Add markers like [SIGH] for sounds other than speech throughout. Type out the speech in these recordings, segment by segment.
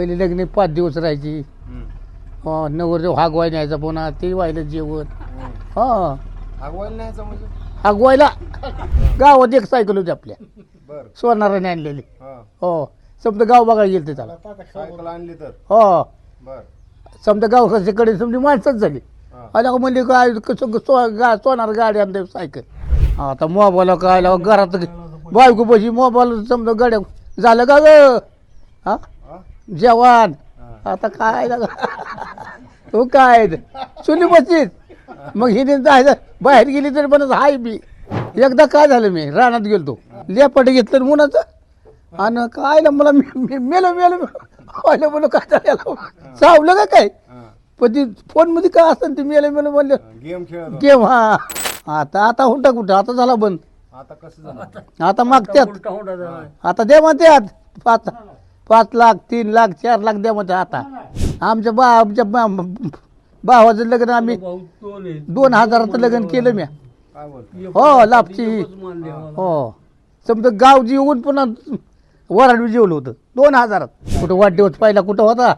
पहिले लग्न पाच दिवस राहायची. हा, नवरदेव हागवाय न्यायचा पुन्हा ते व्हायला जेवण. हा. न्यायचं म्हणजे? हागवायला [LAUGHS] गावात एक सायकल होती आपल्या. बर. सोनाराने आणलेली. हा. हो. समजा गाव बघायला गेलं त्याला सायकल आणली तर? हो. बर. समजा गावकडे समजी माणसंच झाली. हा. आल्या का म्हणले काय कसं सो गा सोनार गाडी आणते सायकल. आता मोबाईल काय घरात बायको पशी मोबाईल समजा गाड्या झालं का ग? हा? जवान हा. आता काय तो काय? चुली बसलीत मग हिने जायचं. बाहेर गेली तरी म्हणत हाय बी. एकदा काय झालं मी? रानात गेलतो. लेपट घेतलं मुलाचं. आणि काय ना मला मी- मी- मेलो मेलो मेलो. म्हणलं काय झालं चावलं का काय. पण ती फोनमध्ये काय असतं ते मेलं मेलं म्हणलं गेम हा. आता आता हुंटा कुठं? आता झाला बंद. आता कसं झालं? आता मागत्यात. आता दे म्हणते पाच पाच लाख तीन लाख चार लाख द्या म्हणते आता. आमच्या बा आमच्या बा- भावाचं लग्न आम्ही दोन हजाराचं लग्न केलं मी हो लापची. हो. समजा गाव जेवून पुन्हा वराड जेवलं होतं. दोन हजारात. कुठं वाढदिवस पहिला कुठं होता?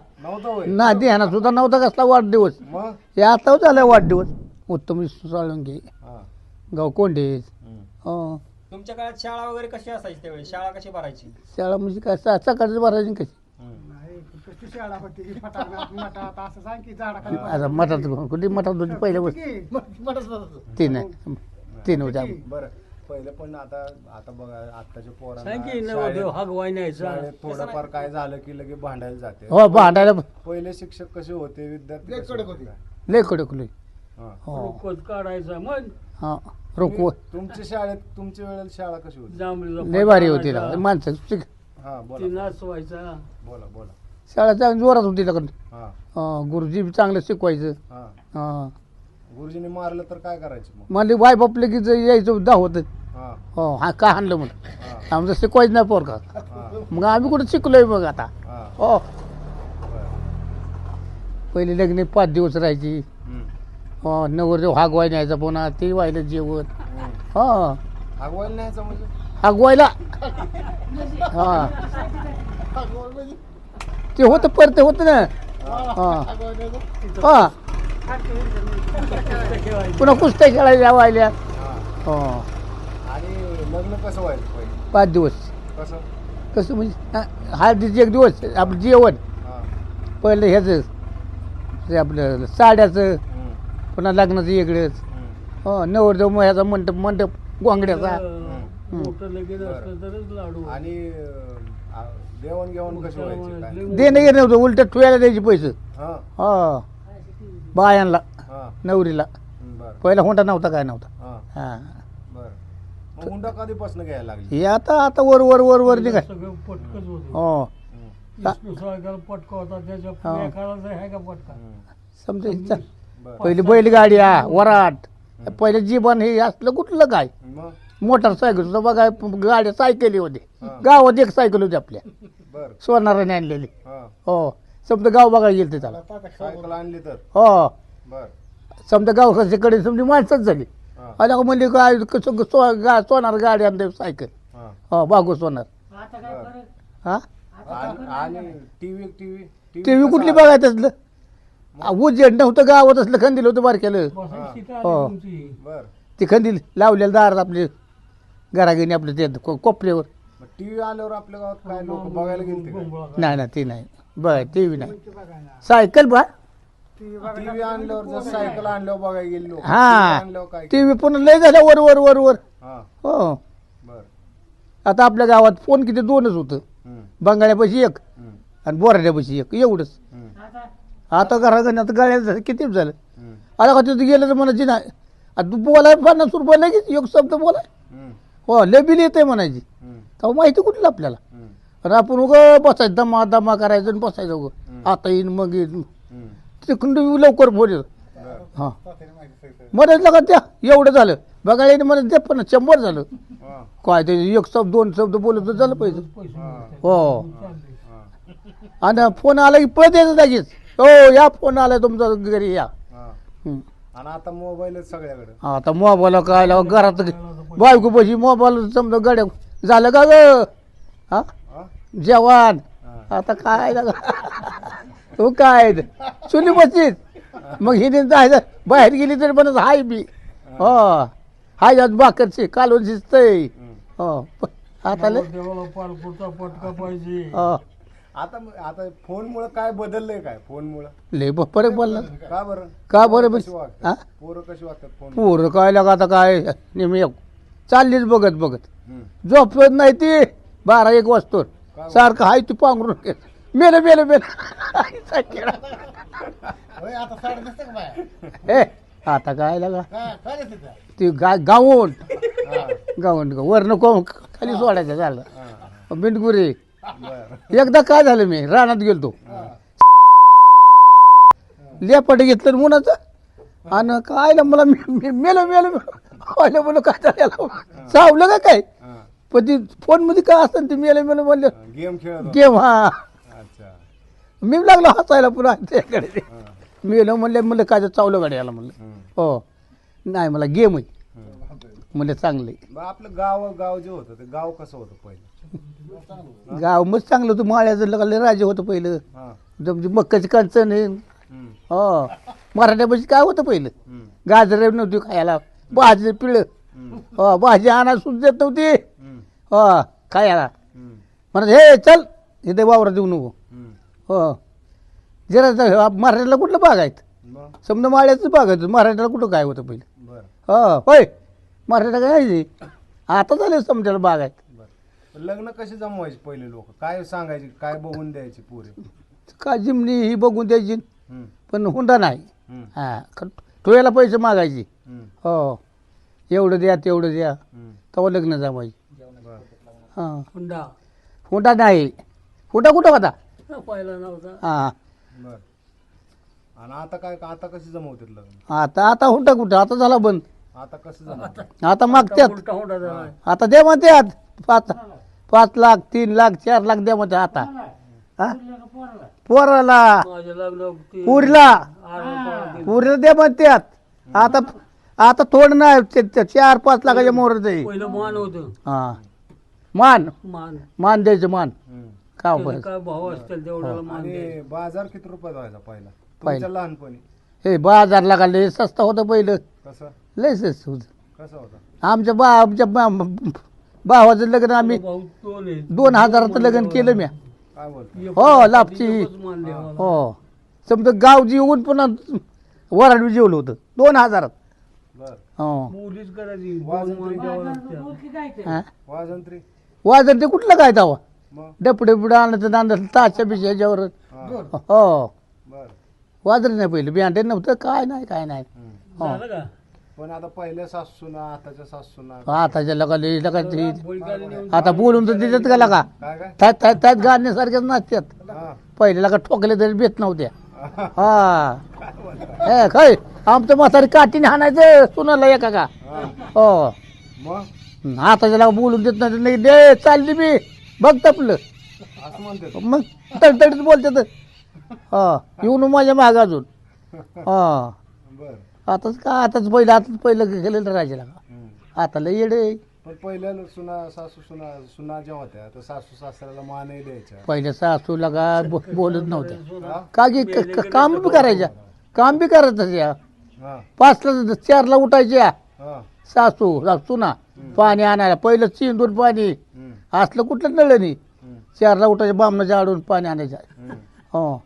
ना ध्यानात सुद्धा नव्हता कसला वाढदिवस. हे आता झाला वाढदिवस. उत्तम साळुंगे हा. गाव कोंडे. हो. तुमच्या काळात शाळा वगैरे कशी असायची त्यावेळी शाळा कशी भरायची? शाळा म्हणजे काय? सा- सकाळची भरायची कशी. आता मठात कुठे मठात होती? पहिल्या होत्या. बरं. पहिलं पण आता आता बघा आत्ताच्या पोरांना हागवाय शाळेत थोडंफार काय झालं की लगे भांडायला जाते. हो भांडायला पहिले शिक्षक कसे होते विद्यार्थी कसे होते? लय कडक लय हा. हो. काढायचा मग हा रोखव तुमच्या शाळेत तुमच्या वेळेला शाळा कशी होती? जांभळीचा लय भारी होती ना. माणसं शिक- हा ती बोला नाचवायचा. बोला बोला. शाळा चांगली जोरात होती लग्न हा. गुरुजी बी चांगलं शिकवायचं. हा. हा. गुरुजीने मारलं तर काय करायचं मग? मला वाय बापले की जर यायचं दावत हा. हो हा का हाणलं म्हणून. हा. आमचं शिकवायचं नाही पोर का हा. मग आम्ही कुठं शिकलोय मग आता? हा. हो. बरं. पहिले लग्न पाच दिवस राहायची. हो नवरदेव हागवाय न्यायचा पुन्हा ते व्हायला जेवण. हा. न्यायचं म्हणजे? हागवायला. हा. ते होतं परत होतं ना. हा. हा. पुन्हा कुस्त्या खेळायला व्हायल्या हा. हो. आणि लग्न कसं व्हायचं पहिले? पाच दिवस. कसं? कसं म्हणजे हा, हळदीचे एक दिवस आपलं जेवण. हा. पहिलं ह्याचं ते आपलं साड्याचं. पुन्हा लग्नाचं वेगळंच. हम्म. हो नवरदेव मग ह्याचा मंडप मंडप गोंगड्याचा मोठं लगेच असलं तरच लाडू आणि देवण घेऊन कशी व्हायची काय? देणं घेणं नव्हतं उलट ठेवायला द्यायची पैसे. हा. हा. बायांना हा. नवरीला. पहिला होंडा नव्हता काय नव्हता. हा. हा. बरं. मग हुंडा कधीपासून घ्यायला लागली? हे आता आता वर वर वर वर निघाय पटकच होतं. हो. पटका होता त्याच्या पटका. समजा पहिली बैलगाडी हा वराट पहिलं जीवन हे असलं कुठलं काय? मग? मोटरसायकल सुद्धा बघा गाड्या सायकली होते. हा. गावात एक सायकल होती आपल्या. बर. सोनाराने आणलेली. हा. हो. समजा गाव बघायला गेलं त्याला. सायकल आणली तर? हो. बर. समजा गावकडे समजी माणसंच झाली. हा. आल्या का म्हणले काय कसं सो गा सोनार गाडी आणते सायकल. हा. हो बागो सोनार. हा? आणि- टीव्ही टीव्ही टी व्ही कुठली बघायचं असलं? उजेड नव्हतं गावात असलं खंदील होतं बारक्यालं. बसायची सीट आली हो. तुमची. बर. ते खंदील लावलेलं दारात आपले घराघरी आपले ते को- कोपऱ्यावर. मग टीव्ही आल्यावर आपल्या गावात काय लोक बघायला? गोंधळा नाही ना ती नाही. बर टी व्ही नाही. सायकल बा. टीव्ही आणल्यावर जर सायकल आणल्यावर बघायला गेली लोक हा. काय टी व्ही पुन्हा लय झाल्या वर वर वर वर. हा. हो. बर. आता आपल्या गावात फोन किती दोनच होतं. हम्म, बंगाल्यापाशी एक हम्म, आणि बोराड्यापाशी एक. एवढंच. हम्म, आता आता गाड्या झालं किती झालं? आता का तिथं गेलं तर म्हणायची नाही. आता तू बोलाय पन्नास रुपये लगेच एक शब्द बोलाय. हो लय बिल येते म्हणायची. तेव्हा माहिती कुठलं आपल्याला? आणि आपण उग बसायचं दमा दमा करायचं आणि बसायचं उगं. आता येईन मग येईन. तिकडून लवकर बर. हां. म्हणायचं का त्या एवढं झालं. बघायला येईन म्हणत ते पण शंभर झालं. काय ते एक शब्द दोन शब्द बोलत झालं पाहिजे. हा, आणि फोन आला की पळत यायचं लगेच. हो या फोन आला तुमचा घरी या. हा. हं. आणि आता मोबाईलच सगळ्याकडे. आता मोबाईल काय लावा घरात बायको पशी मोबाईल समजा गड्या झालं का ग? हा? हा? जवान हा. आता काय लागा? तो काय? चुली बसलीत मग हिने जायचं बाहेर गेली तरी म्हणत हाय बी हो. हाय आज बाकरची कालवून शिजतय. हो. प- आता लय देवाला पटका पाहिजे. हो. आता आता फोन मुळे काय बदललंय काय? फोन मुळे लय ब- फरक पडला. का बरं? का बरं? पोरं कशी बस- वागतात? हा? पोरं कशी वागतात फोन पोरं काय लागा आता काय? नेहमी चाललीच बघत बघत. हम्म. झोपत नाही ती. बारा एक वाजतो. सारखं हाय ती पांघरून मेलं मेलं मेलं. आता साडे नसतं का हे आता काय लागा? काय काय नसतं त्या? ती गा गावून हा, गावून वरनं कोण खाली सोडायचं झालं. हा, बिंडगुरी. एकदा काय झालं मी? रानात गेलतो. लेपट घेतलं मुनाचं आणि काय ना मला मेलं मेलं. आलं म्हणलं काय झालं चावलं का काय. पण ती फोनमध्ये काय असतं ते मेलं मेलं म्हणलं गेम. गेम हा. मी लागलो हसायला पुन्हा त्याकडे. मेलं म्हणलं म्हणलं काय चावलं गाड्याला म्हणलं. हम्म. हो. नाही मला गेम आहे. म्हणलं चांगलं आपलं गाव गाव जे होतं ते गाव कसं होतं पहिलं? गाव मस्त चांगलं होतं. माळ्याचं लगाले राजे होतं पहिलं. हा. जमजी मक्काची आहे. हम्म. हो. मराठ्यापाशी काय होतं पहिलं. गाजर नव्हती खायला. भाजी पिळं. हो भाजी आणा सुद्धा देत नव्हती. हो खायला. म्हणत हे चल इथे वावरात येऊ नको. हो. जरा मराठ्याला कुठलं बाग आहेत? मग? समजा माळ्याचं बाग आहे मराठ्याला कुठं काय होतं पहिलं? हो होय. मराठ्याला काय आहे? आता झालं समजायला बाग आहेत. लग्न कसे जमवायचे पहिले लोक? काय सांगायचे काय बघून द्यायचे पुरे? का जिमनी ही बघून द्यायची. हम्म. पण हुंडा नाही. हम्म. हा टोळ्याला पैसे मागायचे. हम्म. हो. एवढं द्या तेवढं द्या. हम्म. तेव्हा लग्न जमायचे. हां. हुंडा. हुंडा नाही. हुंडा कुठं होता? पहिला नव्हता. हां. बरं. आणि आता काय आता कसे जमवतात लग्न? आता आता हुंडा कुठं? आता झाला बंद. आता कसं जमवतात? आता मागत्यात. हुंडा झाला आता दे म्हणतात पाच पाच लाख तीन लाख चार लाख द्या म्हणते आता. हा? पोराला माझ्या लग्न ती पुरीला. आरवपाडा दिली. पुरीला दे म्हणतात आता आता थोडं नाही ते- ते चार पाच लाखाच्या मोर पहिलं मान होतं. हा. मान. मान. मान द्यायचं मान. का काय भाव असतील तेवढ्याला मान द्यायचं. आणि बाजार किती रुपयात व्हायचा पहिला? पहिला. तुमच्या लहानपणी. हे बाजार लागा लय सस्ता होतं पहिलं. कसं? लय स्वस्त होतं. कसं होतं? आमच्या बा आमच्या बा- भावाचं लग्न आम्ही भाऊ दोन. दोन हजाराचं लग्न केलं मी. एक- हो लापची. एकच. हो. समजा गाव जेवून पुन्हा वराड जेवलं होतं. दोन हजारात. बर. हो. मुलीच करायची दोन वाजंत्री. मान द्यावं लागतं. हा? वाजंत्री. वाजत ते कुठलं काय तवा मग? डपडे बिडे आणलं नांदा ताच्या बिशा याच्यावर. हा. हो. बर. वाजत नाही पहिलं. बियांडे नव्हतं. काय नाही काय नाही. हो. झालं का? पण आता पहिल्या सासूना आताच्या सासूना. आताच्या लगा लगा ते- आता बोलून तर देतात का लगा? काय काय? त्यात त्यात त्यात गाण्यासारख्याच नाचतात हा. पहिले लगा ठोकले तरी भेट नव्हत्या. हा. हा. हे काय आमचं म्हातारी काठीने हाणायचं सुनाला एका का? हा. मग? आता त्याला बोलून देत नाही नाही दे चालली मी. बघ तपलं. असं म्हणते मग तडतडीत बोलतात. हा. येऊन माझ्या माग अजून. हा. बर. आताच का आताच पहिलं आताच पहिलं गेलेलं राजाला. हम्म. आता लय येडे पण पहिल्या सुना सासू सुना सुना ज्या होत्या तर सासू सासऱ्याला मानही द्यायच्या. पहिल्या सासूला का बो- बोलत नव्हत्या? का की क- क- काम बी करायच्या. काम बी करायचं त्या हा. पाचला चारला उठायच्या. हा. सासू सुना पाणी आणायला. पहिलं चिंदून पाणी. हम्म. असलं कुठलं नळलं नाही हम्म. चारला उठायच्या बामणाच्या आडून पाणी आणायच्या. हम्म. हो.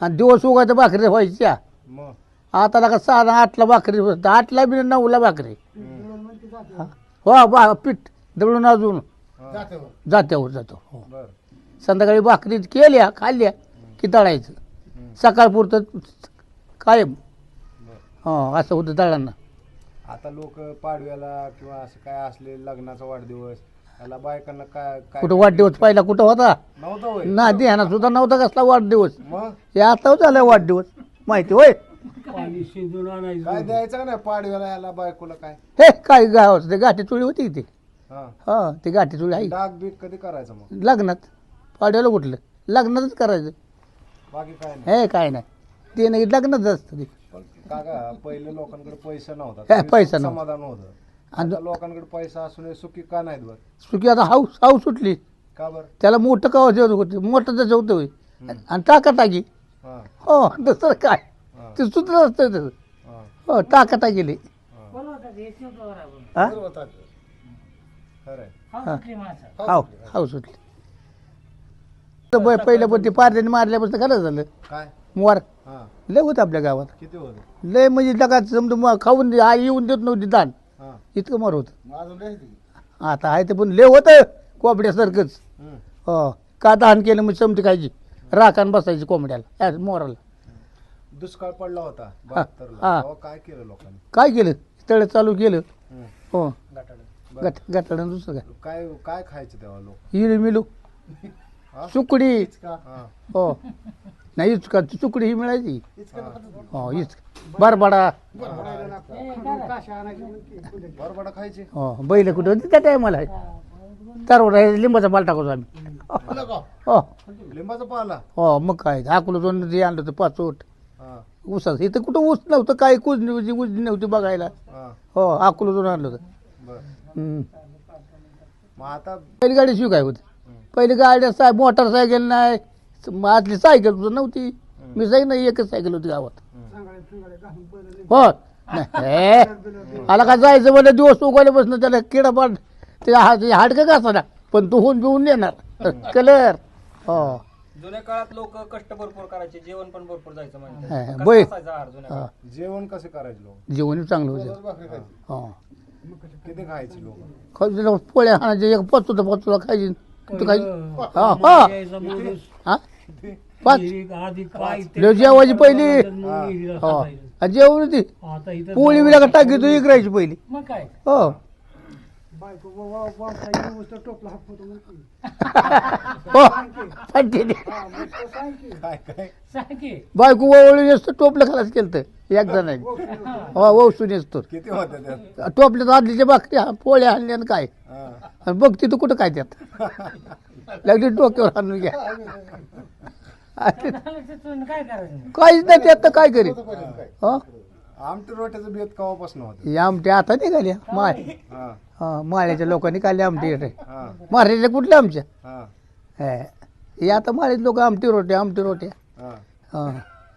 आणि दिवस उगायच्या भाकरी व्हायच्या. मग? आता लगा सहा आठला भाकरी होत. आठला बी नऊला भाकरी. हो. बा पीठ दळून अजून. जात्यावर जातो हो. बर. संध्याकाळी भाकरी केल्या खाल्ल्या की दळायचं. सकाळपुरतं कायम. हो असं होतं दळांना आता लोक पाडव्याला किंवा असं काय असले लग्नाचा वाढदिवस त्याला बायकांना काय काय कुठं वाढदिवस पहिला कुठं होता? नव्हतं होय. ना ध्यानात सुद्धा नव्हता कसला वाढदिवस. मग? हे आता झाला वाढदिवस. माहिती होय? पाणी शिजून काय आणायचं द्यायचं का नाही? पाडव्याला याला बायकोला काय? हे काय गावाचं ते गाठी चुळी होती की ती? हा. हा ती गाठी चुळी आहे. डाग बीक कधी करायचं मग? लग्नात. पाड्याला कुठलं? लग्नातच करायचं. बाकी काय नाही. हे काय नाही. ते नाही लग्नच असतं ते. पण काका पहिले लोकांकडे पैसा नव्हता. हे, तरी पैसा सुख नव्हता. समाधान होतं. आणि आता लोकांकडे पैसा असून सुखी का नाहीत बर? चुकी आता हाऊस हाऊस सुटली. का बरं? त्याला मोठं का होतं होतं? मोठं होतं होय. आणि टाका टाकी हा. हो दुसरं काय. ते सुद्धा असतं त्याचं हा टाका टाकीले बरोबर होतं ते, येते होतं बरोबर. हा. हाव. हाव सुटली. तर ब- पहिलं पण ते पारल्याने मारल्यापासून खरं झालं. काय? मोर. हा. लय होतं आपल्या गावात. किती होत? लय म्हणजे जगात समजा मग खाऊन दे- आई येऊन देत नव्हती दान. हा. इतकं मार होतं? आता आहे ते पण लय होतं कोंबड्यासारखंच. हम्म. हो का दान केलं म्हणजे समती खायची राखान बसायची कोंबड्याला या मोराला. दुष्काळ पडला होता. हा. तेव्हा काय केलं लोकांनी? काय केलं? तळ चालू केलं. हम्म. हो. बरं. गट दुसरं काय? काय काय खायचं तेव्हा लोक? हिरू मिलू. हा? सुकडी. हा. हो. नाही इचका चुकडी ही मिळायची. हो इच बरबडा. बरबडा खायचे. हो बैल कुठं होती? त्या टायमाला तरवड लिंबाचा पाल टाकतो आम्ही. हो. लिंबाचा पाला? हो मग काय? अकोला दोन ते आणलं होतं पाचोट हा ऊसाचं इथं कुठं ऊस नव्हतं काय कुजणी होती उजनी नव्हती बघायला. हा. हो अकोला दोन आणलं होतं. बर. हम्म. मग आता पहिली गाडी शिव काय होती. पहिली गाडी साय मोटरसायकल नाही. स- आतली सायकल सुद्धा नव्हती. मी सायकल नाही एकच सायकल होती गावात. हो नाही हे. आला का जायचं मला दिवस उगवल्यापासून त्याला किडा पाड ते हाड हाडकं का असणार पण तू होऊन बिवून येणार कलर. हो. जुन्या काळात लोक कष्ट भरपूर करायचे जेवण पण भरपूर जायचं हा, म्हणजे कसं बै- असायचं आहार जुन्या हा. काळात? जेवण कसे करायचे लोक? जेवण चांगलं होतं. हो. किती खायचे लोक? खायचं पोळ्या हाणायचे एक पचुता पचुता खायची. तू खायची? पहिलं हा हा. यायचा माणूस. हा? पाच. विहिरीत आधी काय ते- लय जेवायची पहिली. हो. आणि जेवण होती. आता इथं पोळी बिला टाकी तू इकरायची पहिली. मग काय? हो. हो. फाटली ती. काय काय? सांग की. बायको ओवळून असतो टोपलं खलास केलं तर एक जण हो वसून असतो किती होते त्यात? टोपल्यात आदलीच्या हा, पोळ्या आणल्या आणि काय? हा. आणि बघ तिथं कुठं काय त्यात. लागली डोक्यावर आणून घ्या. आणि काय करायचं? काहीच नाही त्यात तर काय करीत? हो? आमटी रोट्याचं बेत कवापासून होत. हे आमटे आता निघाल्या. हा. हा माळ्याच्या लोकांनी काढले आमटे हा. मारलेल्या कुठल्या आमच्या? हा. हे. हे आता माळ्याचे लोक आमटी रोटे आमटी रोट्या. हा. हा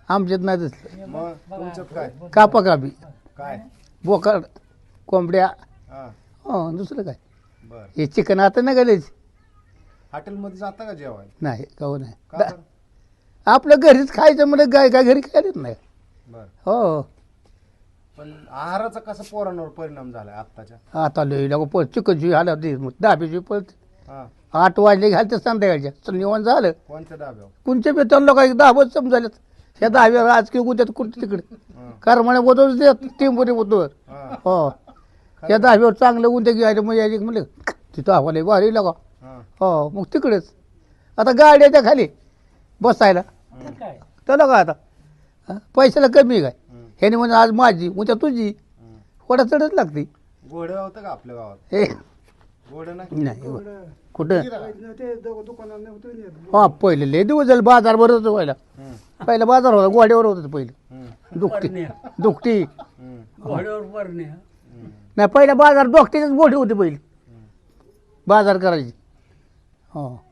आमच्यात नाही दिसलं. मग तुमच्यात काय? कापा कापी. काय? बोकड कोंबड्या. हा. हो दुसरं काय? बर. हे चिकन आता नाही गेलेच हॉटेलमध्ये जाता का जेवायला? नाही काहू नाही. का दा- बरं? आपलं घरीच खायचं म्हणजे काय काय घरी खायलाच नाही. बर. हो. पण आहाराचा कसा पोरांवर परिणाम झालाय आत्ताच्या? आता लई लागो प चिकनची आल्या होती दहाबीची पळते. हा. आठ वाजले घालते संध्याकाळच्या चल निवांत झालं. कोणत्या डाब्यावर कोणच्या बेतन लोक दहावत समजालेत. ह्या दहाव्या आज किंवा उद्या कुठे तिकडे? हा. करमाने बोतवच देत टिंबुरी बोतवर हा. हो. या दहाव्यावर चांगलं उद्या घ्यायला मग यायची म्हणलं तिथं हवाले भारी लगा हा. हो मग तिकडेच. आता गाड्या त्या खाली बसायला. तर काय? त्याला का आता हा? पैशाला कमी आहे काय. ह्याने म्हणजे आज माझी उद्या तुझी. कोणा चढच लागते. घोडं होतं का आपल्या गावात? हे. घोडं नाही? नाही कुठं? हा पहिले लय दिवस झाले बाजार भरत होतं पहिला. हम्म. पहिला बाजार होता गोड्यावर होत पहिलं. हम्म. दुखटी. दुखटी हम्म. घोड्यावर परण्या. हम्म. नाही पहिला बाजार दोखटीच गोठी होती पहिली. बाजार करायची. हो.